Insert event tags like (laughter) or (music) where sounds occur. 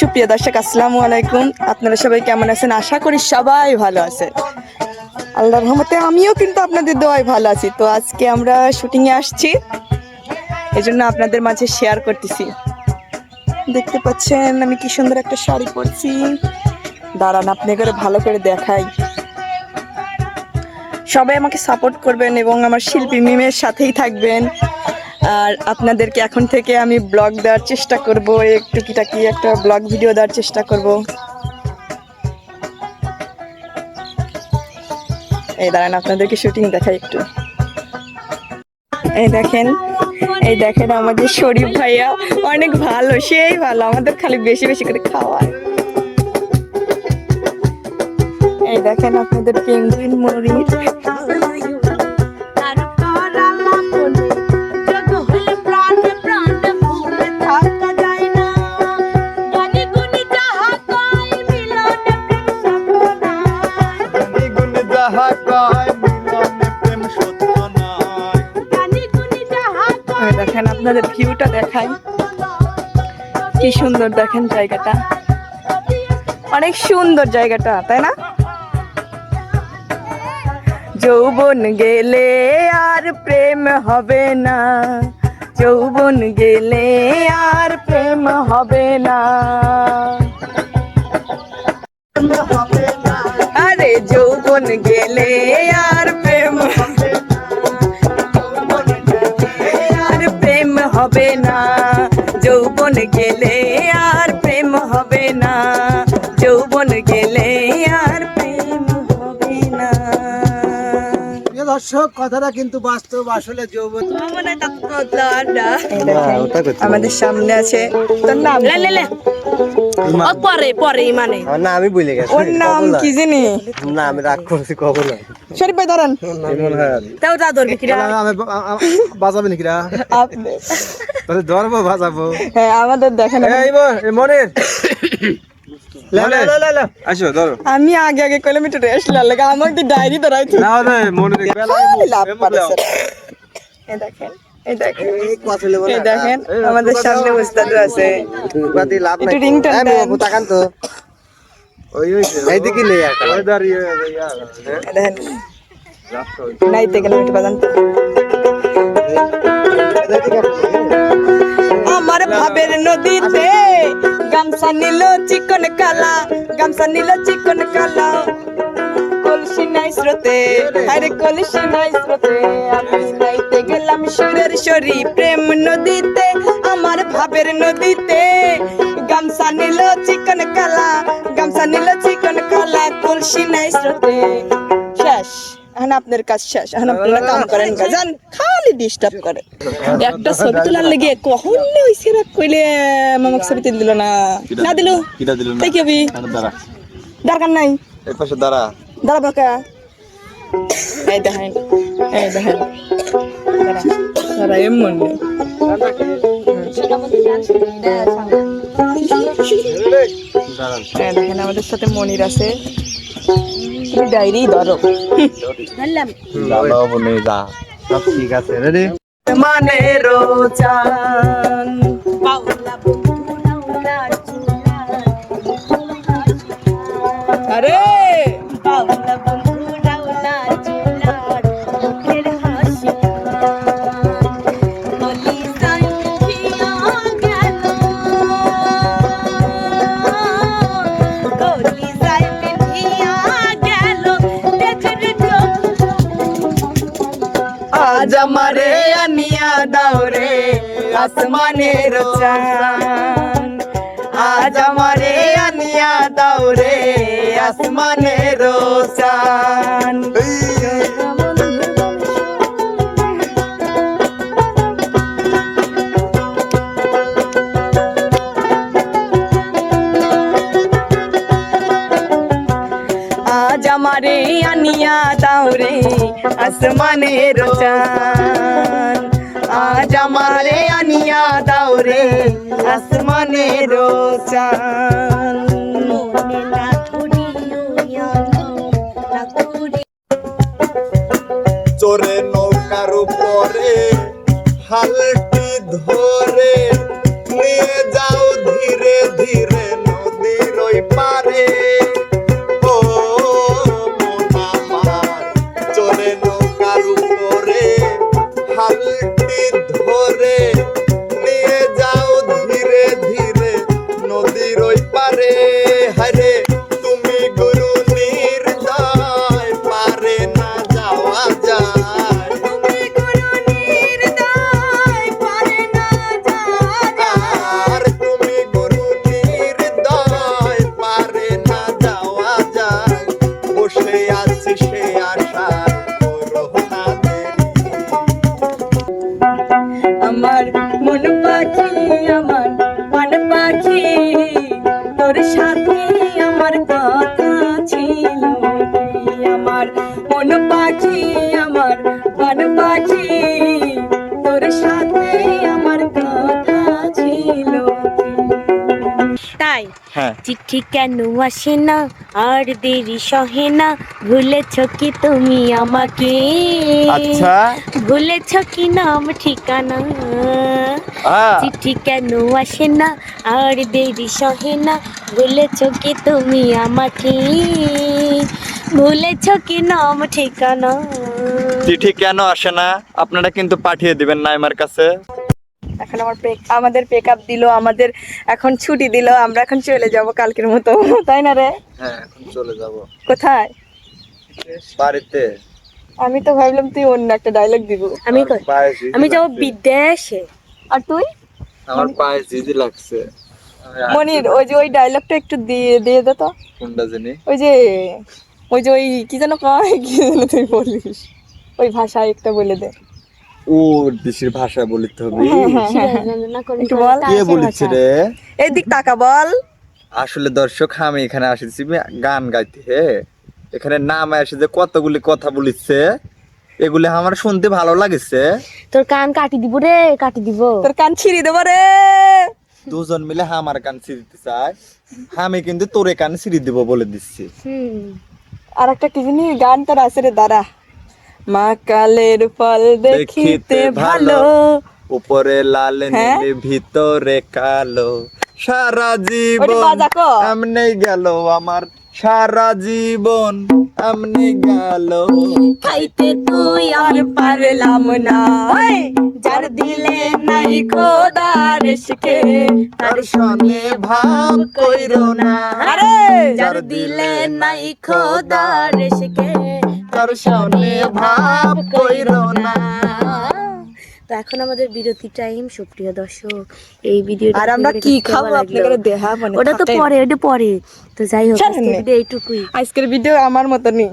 সুপ্রিয় দর্শক, আসসালামু আলাইকুম। আপনারা সবাই কেমন আছেন? আশা করি সবাই ভালো আছে আল্লাহর রহমতে আমিও কিন্তু আপনাদের দোয়ায় ভালো আছি। তো আজকে আমরা শুটিংয়ে আসছি। এই জন্য আপনাদের মাঝে শেয়ার করতেছি। দেখতে পাচ্ছেন, আমি কি সুন্দর একটা শাড়ি পরছি। দাঁড়ান আপনি করে ভালো করে দেখাই। সবাই আমাকে সাপোর্ট করবেন এবং আমার শিল্পী মিমের সাথেই থাকবেন। আর আপনাদেরকে এখন থেকে আমি ব্লগ দেওয়ার চেষ্টা করব একটু কিটাকি একটা ব্লগ ভিডিও দেওয়ার চেষ্টা করব। এই দাঁড়ান, আপনাদেরকে শুটিং দেখাই একটু। এই দেখেন এই দেখেন আমাদের শরীফ ভাইয়া, অনেক ভালো, সেই ভালো, আমাদের খালি বেশি বেশি করে খাওয়ায়। এই দেখেন আপনাদের পেঙ্গুইন ময়ূর যাহা কয় মিলনে প্রেম সত্য নয় দেখেন আপনাদের ভিউটা দেখাই। কি সুন্দর দেখেন জায়গাটা। অনেক সুন্দর জায়গাটা তাই না? যৌবন গেলে আর প্রেম হবে না। যৌবন গেলে আর প্রেম হবে না। যৌবন গেলে দর্শক কথাটা কিন্তু বাস্তব আসলে যৌবন। আমাদের সামনে আছে তোর নাম? পরে পরে মানে না আমি বলে গেছি। ওর নাম কি জানি? না আমি রাগ করছি কখন শরীফ ভাই দাঁড়ান তাও যা ধরবি কিরা? বাজাবে নাকি রা আপনি ধরবো বাজাবো। হ্যাঁ আমাদের দেখেন। মনের। আসো ধরো। আমি আগে আগে কিলোমিটার রেস্ট লাগে আমাকে ডায়েরি ধরাইতো না রে লাভ পারছে এই দেখেন এই দেখেন। এই দেখেন আমাদের সামনে উস্তাদ আছে। লাভ একটু রিংটন দেন। তাকান তো। ওই ওই এইদিকে নেই একটা ওই দাঁড়িয়ে দেখেন। নাইতে গেলাম একটু বাজান তো। আমার ভাবের নদীতে গামছা নিল চিকন কালা, গামছা নিল চিকন কালা। কলসি নাই স্রোতে আরে কলসি নাই স্রোতে। আমি নাইতে গেলাম সুরের সরি প্রেম নদীতে, আমার ভাবের নদীতে। গামছা নিল চিকন কালা, গামছা নিল চিকন কালা, কলসি নাই স্রোতে। এখন আপনার কাজ শেষ এখন আপনারা কাম করেন খালি ডিস্টার্ব করে। একটা ছবি তোলার লেগে কখন ওই সেরা কইলে মামাক ছবি তুলে দিল না। না দিল? কিটা দিল তাই কি হবি দরকার নাই। এই পাশে দাঁড়া। দাঁড়াবো কা এই দেখেন এই দেখেন। দাঁড়া দাঁড়া এমন নেই। দেখেন আমাদের সাথে মনির আছে। ডায়েরি ধরো। ধরলাম। বলে যা। সব ঠিক আছে রেডি মানে রোজান আরে! আমারে আনিয়া দাও রে আসমানের চান আজ আমারে আনিয়া দাও রে আসমানের চান আমারে আনিয়া দাও রে, আসমানের চান আজ আমারে আনিয়া দাও রে, আসমানের চান চোরে নৌকার উপরে হালটি ধরে আমার মন পাখি, আমার মন পাখি, তোর সাথে আমার কথা ছিল। আমার মন পাখি, আমার চিঠি কেন আসে না? আর দেরি সহে না? ভুলেছ কি তুমি আমাকে? আচ্ছা। ভুলেছ কি নাম ঠিকানা? চিঠি কেন আসে না? আর দেরি সহে না? ভুলেছ কি তুমি আমাকে? ভুলেছ কি নাম ঠিকানা? চিঠি কেন আসে না? আপনারা কিন্তু পাঠিয়ে দিবেন না আমার কাছে। এখন আমার আমাদের পেক আপ দিল আমাদের এখন ছুটি দিল আমরা এখন চলে যাব কালকের মতো। (laughs) তাই না রে? হ্যাঁ এখন চলে যাব। কোথায়? বাড়িতে। আমি তো ভাবলাম তুই অন্য একটা ডায়লগ দিব। আমি আমি যাব। বিদেশে। আর তুই? আমার পায়ে জিজি লাগছে। মনির ওই যে ওই ডায়লগটা একটু দিয়ে দিয়ে দে তো। কোনটা জানি? ওই যে ওই যে ওই কি যেন কয় কি যেন তুই বলিস। ওই ভাষায় একটা বলে দে। ও দেশের ভাষা বলিতে হবে। করে একটু বল। কে বলেছে রে? এদিক তাকা বল। আসলে দর্শক আমি এখানে আসেছি গান গাইতে। হে এখানে নাম এসে যে কতগুলি কথা বলিছে এগুলি আমার শুনতে ভালো লাগেছে। তোর কান কাটি দিব রে কাটি দিব। তোর কান ছিঁড়ে দেবো রে। দুজন মিলে আমার কান ছিঁড়তে চায়। আমি কিন্তু তোরে কান ছিঁড়ি দিব বলে দিচ্ছি। আর একটা কি জানি গান তোর আছে রে দাঁড়া। মা কালের ফল দেখিতে ভালো। উপরে লাল হ্যাঁ? নীল ভিতরে কালো। সারা জীবন বাজা গেল আমার। সারা জীবন এমনি গেল। খাইতে তুই আর পারলাম না। যার দিলে নাই খোদার শিখে তার সনে ভাব কইরো না। যার দিলে নাই খোদার শিখে তার সনে ভাব কইরো না। তো এখন আমাদের বিরতি টাইম সুপ্রিয় দর্শক এই ভিডিও আর আমরা কি খাব? আপনাদের দেহা মানে ওটা তো। পরে ওটা পরে। তো যাই হোক আজকের ভিডিও এইটুকুই। আজকের ভিডিও আমার মতনই।